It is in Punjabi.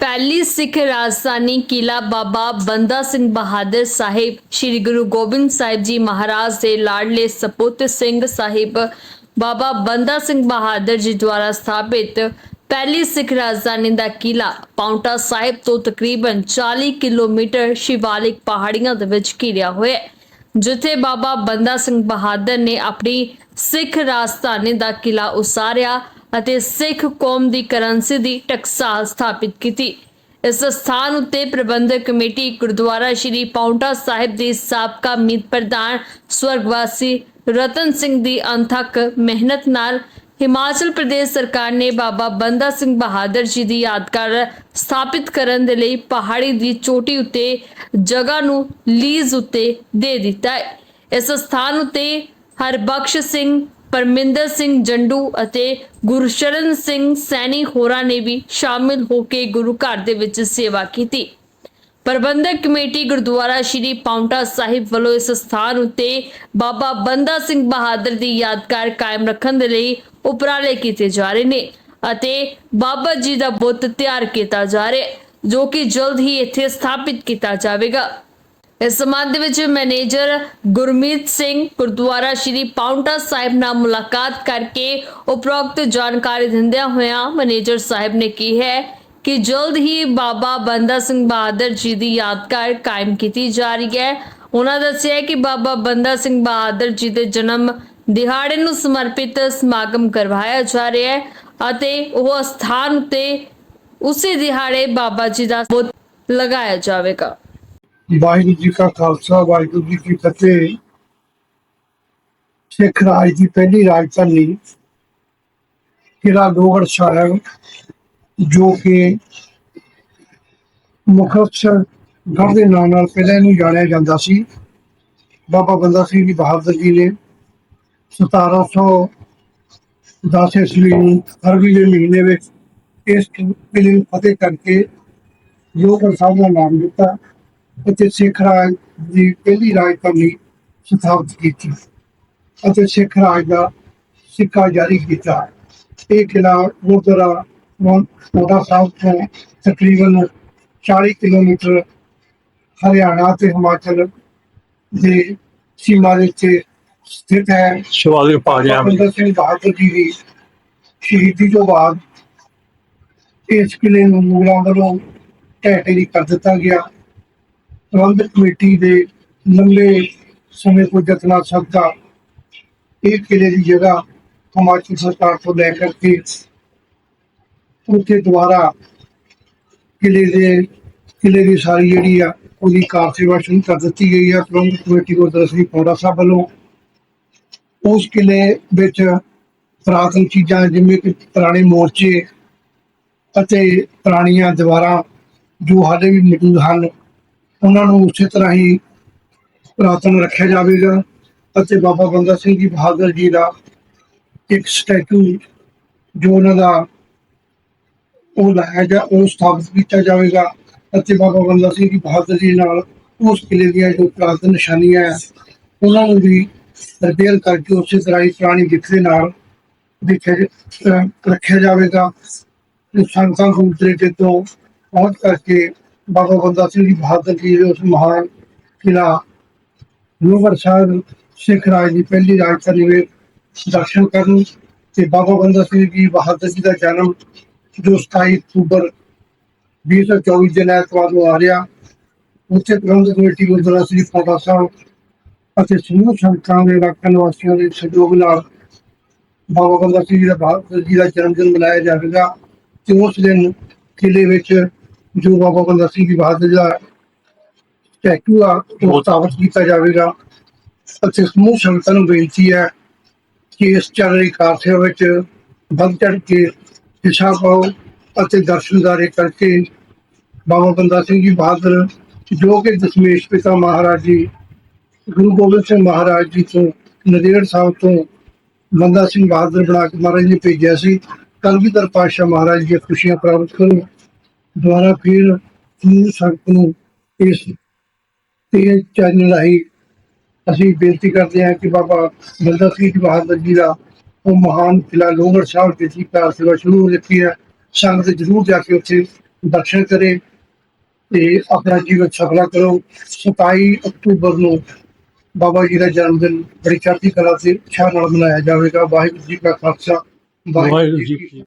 ਪਹਿਲੀ ਸਿੱਖ ਰਾਜਧਾਨੀ ਕਿਲਾ ਬਾਬਾ ਬੰਦਾ ਸਿੰਘ ਬਹਾਦਰ ਸਾਹਿਬ, ਸ੍ਰੀ ਗੁਰੂ ਗੋਬਿੰਦ ਸਾਹਿਬ ਜੀ ਮਹਾਰਾਜ ਦੇ ਲਾਡਲੇ ਸਪੁੱਤ ਸਿੰਘ ਸਾਹਿਬ, ਬਾਬਾ ਬੰਦਾ ਸਿੰਘ ਬਹਾਦਰ ਜੀ ਦੁਆਰਾ ਸਥਾਪਿਤ ਪਹਿਲੀ ਸਿੱਖ ਰਾਜਧਾਨੀ ਦਾ ਕਿਲਾ ਪਾਉਂਟਾ ਸਾਹਿਬ ਤੋਂ ਤਕਰੀਬਨ 40 ਕਿਲੋਮੀਟਰ ਸ਼ਿਵਾਲਿਕ ਪਹਾੜੀਆਂ ਦੇ ਵਿੱਚ ਘਿਰਿਆ ਹੋਇਆ ਹੈ, ਜਿੱਥੇ ਬਾਬਾ ਬੰਦਾ ਸਿੰਘ ਬਹਾਦਰ ਨੇ ਆਪਣੀ ਸਿੱਖ ਰਾਜਧਾਨੀ ਦਾ ਕਿਲਾ ਉਸਾਰਿਆ। ਅਤੇ ਸਿੱਖ ਕੌਮ ਦੀ ਕਰੰਸੀ ਦੀ ਟਕਸਾਲ ਸਥਾਪਿਤ ਕੀਤੀ। ਇਸ ਸਥਾਨ ਉੱਤੇ ਪ੍ਰਬੰਧਕ ਕਮੇਟੀ ਗੁਰਦੁਆਰਾ ਸ਼੍ਰੀ ਪਾਉਂਟਾ ਸਾਹਿਬ ਦੇ ਸਾਬਕਾ ਮੀਤ ਪ੍ਰਧਾਨ ਸਵਰਗਵਾਸੀ ਰਤਨ ਸਿੰਘ ਦੀ ਅੰਥਕ ਮਿਹਨਤ ਨਾਲ ਹਿਮਾਚਲ ਪ੍ਰਦੇਸ਼ ਸਰਕਾਰ ਨੇ ਬਾਬਾ ਬੰਦਾ ਸਿੰਘ ਬਹਾਦਰ ਜੀ ਦੀ ਯਾਦਗਾਰ ਸਥਾਪਿਤ ਕਰਨ ਦੇ ਲਈ ਪਹਾੜੀ ਦੀ ਚੋਟੀ ਉੱਤੇ ਜਗ੍ਹਾ ਨੂੰ ਲੀਜ਼ ਉੱਤੇ ਦੇ ਦਿੱਤਾ। ਹੈ ਇਸ ਸਥਾਨ ਉੱਤੇ ਹਰਬਖਸ਼ ਸਿੰਘ ਪਰਮਿੰਦਰ ਸਿੰਘ ਜੰਡੂ ਅਤੇ ਗੁਰਸ਼ਰਨ ਸਿੰਘ ਸੈਣੀ ਹੋਰਾਂ ਨੇ ਵੀ ਸ਼ਾਮਿਲ ਹੋ ਕੇ ਗੁਰੂ ਘਰ ਦੇ ਵਿੱਚ ਸੇਵਾ ਕੀਤੀ। ਪ੍ਰਬੰਧਕ ਕਮੇਟੀ ਗੁਰਦੁਆਰਾ ਸ਼੍ਰੀ ਪਾਉਂਟਾ ਸਾਹਿਬ ਵੱਲੋਂ ਇਸ ਸਥਾਨ ਉੱਤੇ ਬਾਬਾ ਬੰਦਾ ਸਿੰਘ ਬਹਾਦਰ ਦੀ ਯਾਦਗਾਰ ਕਾਇਮ ਰੱਖਣ ਦੇ ਲਈ ਉਪਰਾਲੇ ਕੀਤੇ ਜਾ ਰਹੇ ਨੇ ਅਤੇ ਬਾਬਾ ਜੀ ਦਾ ਬੁੱਤ ਤਿਆਰ ਕੀਤਾ ਜਾ ਰਿਹਾ ਜੋ ਕਿ ਜਲਦ ਹੀ ਇੱਥੇ ਸਥਾਪਿਤ ਕੀਤਾ ਜਾਵੇਗਾ। ਇਸ ਸੰਬੰਧ ਵਿੱਚ ਮੈਨੇਜਰ ਗੁਰਮੀਤ ਸਿੰਘ ਗੁਰਦੁਆਰਾ ਸ਼੍ਰੀ ਪਾਉਂਟਾ ਸਾਹਿਬ ਨਾਲ ਮੁਲਾਕਾਤ ਕਰਕੇ ਉਪਰੋਕਤ ਜਾਣਕਾਰੀ ਦਿੰਦਿਆਂ ਹੋਇਆਂ ਮੈਨੇਜਰ ਸਾਹਿਬ ਨੇ ਕਿਹਾ ਹੈ ਕਿ ਜਲਦ ਹੀ ਬਾਬਾ ਬੰਦਾ ਸਿੰਘ ਬਹਾਦਰ ਜੀ ਦੀ ਯਾਦਗਾਰ ਕਾਇਮ ਕੀਤੀ ਜਾ ਰਹੀ ਹੈ। ਉਹਨਾਂ ਦੱਸਿਆ ਕਿ ਬਾਬਾ ਬੰਦਾ ਸਿੰਘ ਬਹਾਦਰ ਜੀ ਦੇ ਜਨਮ ਦਿਹਾੜੇ ਨੂੰ ਸਮਰਪਿਤ ਸਮਾਗਮ ਕਰਵਾਇਆ ਜਾ ਰਿਹਾ ਹੈ ਅਤੇ ਉਹ ਸਥਾਨ ਉੱਤੇ ਉਸੇ ਦਿਹਾੜੇ ਬਾਬਾ ਜੀ ਦਾ ਬੁੱਤ ਲਗਾਇਆ ਜਾਵੇਗਾ। ਵਾਹਿਗੁਰੂ ਜੀ ਕਾ ਖਾਲਸਾ, ਵਾਹਿਗੁਰੂ ਜੀ ਕੀ ਫਤਿਹ। ਸਿੱਖ ਰਾਜ ਦੀ ਪਹਿਲੀ ਰਾਜਧਾਨੀ ਕਿਲਾ ਲੋਹਗੜ੍ਹ ਸਾਹਿਬ, ਜੋ ਕਿ ਮੁਖਤਸਰ ਗੜ੍ਹ ਦੇ ਨਾਂ ਨਾਲ ਪਹਿਲਾਂ ਇਹਨੂੰ ਜਾਣਿਆ ਜਾਂਦਾ ਸੀ। ਬਾਬਾ ਬੰਦਾ ਸਿੰਘ ਜੀ ਬਹਾਦਰ ਜੀ ਨੇ 1710 ਈਸਵੀ ਨੂੰ ਫਰਵਰੀ ਦੇ ਮਹੀਨੇ ਵਿੱਚ ਇਸ ਕਿਲੇ ਨੂੰ ਫਤਿਹ ਕਰਕੇ ਲੋਹਗੜ੍ਹ ਸਾਹਿਬ ਦਾ ਨਾਮ ਦਿੱਤਾ। ਅਤੇ ਸਿੱਖ ਰਾਜ ਦੀ ਪਹਿਲੀ ਰਾਜਧਾਨੀ ਸਥਾਪਿਤ ਕੀਤੀ। ਅਤੇ ਸਿੱਖ ਰਾਜ ਦਾ ਸਿੱਕਾ ਜਾਰੀ ਕੀਤਾ। ਇਹ ਕਿਲਾ ਗੁਰਦੁਆਰਾ ਮੋਟਾ ਸਾਹਿਬ ਤੋਂ ਤਕਰੀਬਨ 40 ਕਿਲੋਮੀਟਰ ਹਰਿਆਣਾ ਤੇ ਹਿਮਾਚਲ ਦੇ ਸੀਮਾ ਦੇ ਉੱਤੇ ਸਥਿਤ ਹੈ। ਸ਼ਿਵਾਲਿਕ ਪਹਾੜੀਆਂ ਵਿੱਚ ਬੰਦਾ ਸਿੰਘ ਬਹਾਦਰ ਜੀ ਦੀ ਸ਼ਹੀਦੀ ਤੋਂ ਬਾਅਦ ਇਸ ਕਿਲੇ ਨੂੰ ਮੁਗਲਾਂ ਵੱਲੋਂ ਢਹਿ ਢੇਰੀ ਕਰ ਦਿੱਤਾ ਗਿਆ। ਪ੍ਰਬੰਧਕ ਕਮੇਟੀ ਦੇ ਲੰਬੇ ਸਮੇਂ ਤੋਂ ਜਤਨਾ ਸਦਕਾ ਇਹ ਕਿਲੇ ਦੀ ਜਗ੍ਹਾ ਹਿਮਾਚਲ ਸਰਕਾਰ ਤੋਂ ਲੈ ਕਰਕੇ ਉੱਥੇ ਦੁਆਰਾ ਕਿਲੇ ਦੇ, ਕਿਲੇ ਦੀ ਸਾਰੀ ਜਿਹੜੀ ਆ, ਉਹਦੀ ਕਾਰ ਸੇਵਾ ਸ਼ੁਰੂ ਕਰ ਦਿੱਤੀ ਗਈ ਆ। ਪ੍ਰਬੰਧਕ ਕਮੇਟੀ ਗੁਰਦੁਆਰਾ ਸ੍ਰੀ ਪੌੜਾ ਸਾਹਿਬ ਵੱਲੋਂ ਉਸ ਕਿਲੇ ਵਿੱਚ ਪੁਰਾਤਨ ਚੀਜ਼ਾਂ ਜਿਵੇਂ ਕਿ ਪੁਰਾਣੇ ਮੋਰਚੇ ਅਤੇ ਪੁਰਾਣੀਆਂ ਦੀਵਾਰਾਂ ਜੋ ਹਾਲੇ ਵੀ ਮੌਜੂਦ ਹਨ ਉਹਨਾਂ ਨੂੰ ਉਸੇ ਤਰ੍ਹਾਂ ਹੀ ਪੁਰਾਤਨ ਰੱਖਿਆ ਜਾਵੇਗਾ। ਅਤੇ ਬਾਬਾ ਬੰਦਾ ਸਿੰਘ ਜੀ ਬਹਾਦਰ ਜੀ ਦਾ ਇੱਕ ਸਟੈਚੂ ਜੋ ਉਹਨਾਂ ਦਾ ਉਹ ਲਾਇਆ ਜਾ, ਉਹ ਸਥਾਪਿਤ ਕੀਤਾ ਜਾਵੇਗਾ। ਅਤੇ ਬਾਬਾ ਬੰਦਾ ਸਿੰਘ ਜੀ ਬਹਾਦਰ ਜੀ ਨਾਲ ਉਸ ਕਿਲੇ ਦੀਆਂ ਜੋ ਪੁਰਾਤਨ ਨਿਸ਼ਾਨੀਆਂ ਹੈ ਉਹਨਾਂ ਨੂੰ ਵੀ ਰਿਪੇਅਰ ਕਰਕੇ ਉਸੇ ਤਰ੍ਹਾਂ ਹੀ ਪੁਰਾਣੀ ਦਿੱਖ ਦੇ ਨਾਲ ਦੇਖਿਆ ਰੱਖਿਆ ਜਾਵੇਗਾ। ਤੇ ਸੰਤਾਂ ਨੂੰ ਤਰੀਕੇ ਤੋਂ ਪਹੁੰਚ ਕਰਕੇ ਬਾਬਾ ਬੰਦਾ ਸਿੰਘ ਜੀ ਬਹਾਦਰ ਜੀ ਦੇ ਉਸ ਮਹਾਨ ਕਿਲਾ ਲੋਹਗੜ੍ਹ ਸਾਹਿਬ, ਸਿੱਖ ਰਾਜ ਦੀ ਪਹਿਲੀ ਰਾਜਧਾਨੀ ਵਿੱਚ ਦਰਸ਼ਨ ਕਰਨ ਤੇ ਬਾਬਾ ਬੰਦਾ ਸਿੰਘ ਜੀ ਬਹਾਦਰ ਜੀ ਦਾ ਜਨਮ ਜੋ 27 ਅਕਤੂਬਰ 2024 ਦੇ ਐਤਵਾਰ ਨੂੰ ਆ ਰਿਹਾ। ਉੱਥੇ ਪ੍ਰਬੰਧਕ ਕਮੇਟੀ ਗੁਰਦੁਆਰਾ ਸ੍ਰੀ ਫੋਟਾ ਸਾਹਿਬ ਅਤੇ ਸਮੂਹ ਸੰਤਾਂ ਦੇ ਇਲਾਕਾ ਨਿਵਾਸੀਆਂ ਦੇ ਸਹਿਯੋਗ ਨਾਲ ਬਾਬਾ ਬੰਦਾ ਸਿੰਘ ਜੀ ਦਾ ਬਹਾਦਰ ਜੀ ਦਾ ਜਨਮ ਦਿਨ ਮਨਾਇਆ ਜਾਵੇਗਾ ਤੇ ਉਸ ਦਿਨ ਕਿਲੇ ਵਿੱਚ ਜੋ ਬਾਬਾ ਬੰਦਾ ਸਿੰਘ ਜੀ ਬਹਾਦਰ ਜੀ ਦਾ ਸਟੈਚੂ ਆ ਉਹ ਸਥਾਪਿਤ ਕੀਤਾ ਜਾਵੇਗਾ। ਅਤੇ ਸਮੂਹ ਸੰਗਤਾਂ ਨੂੰ ਬੇਨਤੀ ਹੈ ਕਿ ਇਸ ਚੱਲ ਰਹੀ ਕਾਰਸੇਵਾ ਵਿੱਚ ਵੱਧ ਚੜ੍ਹ ਕੇ ਹਿੱਸਾ ਪਾਓ ਅਤੇ ਦਰਸ਼ਨਦਾਰੇ ਕਰਕੇ ਬਾਬਾ ਬੰਦਾ ਸਿੰਘ ਜੀ ਬਹਾਦਰ ਜੋ ਕਿ ਦਸ਼ਮੇਸ਼ ਪਿਤਾ ਮਹਾਰਾਜ ਜੀ ਗੁਰੂ ਗੋਬਿੰਦ ਸਿੰਘ ਮਹਾਰਾਜ ਜੀ ਤੋਂ ਨਦੇੜ ਸਾਹਿਬ ਤੋਂ ਬੰਦਾ ਸਿੰਘ ਬਹਾਦਰ ਬਣਾ ਕੇ ਮਹਾਰਾਜ ਨੇ ਭੇਜਿਆ ਸੀ। ਕਲਗੀਧਰ ਪਾਤਸ਼ਾਹ ਮਹਾਰਾਜ ਦੀਆਂ ਖੁਸ਼ੀਆਂ ਪ੍ਰਾਪਤ ਕਰੋ। ਦੁਆਰਾ ਫਿਰ ਸਮੂਹ ਸੰਗਤ ਨੂੰ ਇਸ ਤੇ ਚੈਨਲ ਰਾਹੀਂ ਅਸੀਂ ਬੇਨਤੀ ਕਰਦੇ ਹਾਂ ਕਿ ਬਾਬਾ ਬੰਦਾ ਸਿੰਘ ਜੀ ਬਹਾਦਰ ਜੀ ਦਾ ਉਹ ਮਹਾਨ ਕਿਲਾ ਲੋਹਗੜ੍ਹ ਸਾਹਿਬ ਦੇ ਸੀ ਕਾਰ ਸੇਵਾ ਸ਼ੁਰੂ ਹੋ ਚੁੱਕੀ ਹੈ। ਸੰਗਤ ਜਰੂਰ ਜਾ ਕੇ ਉੱਥੇ ਦਰਸ਼ਨ ਕਰੇ ਤੇ ਆਪਣਾ ਜੀਵਨ ਸਫਲਾ ਕਰੋ। 27 ਅਕਤੂਬਰ ਨੂੰ ਬਾਬਾ ਜੀ ਦਾ ਜਨਮ ਦਿਨ ਬੜੀ ਚੜ੍ਹਦੀ ਕਲਾ ਤੇ ਉਤਸ਼ਾਹ ਨਾਲ ਮਨਾਇਆ ਜਾਵੇਗਾ। ਵਾਹਿਗੁਰੂ ਜੀ ਕਾ ਖਾਲਸਾ ਵਾਹਿਗੁਰੂ ਜੀ ਕੀ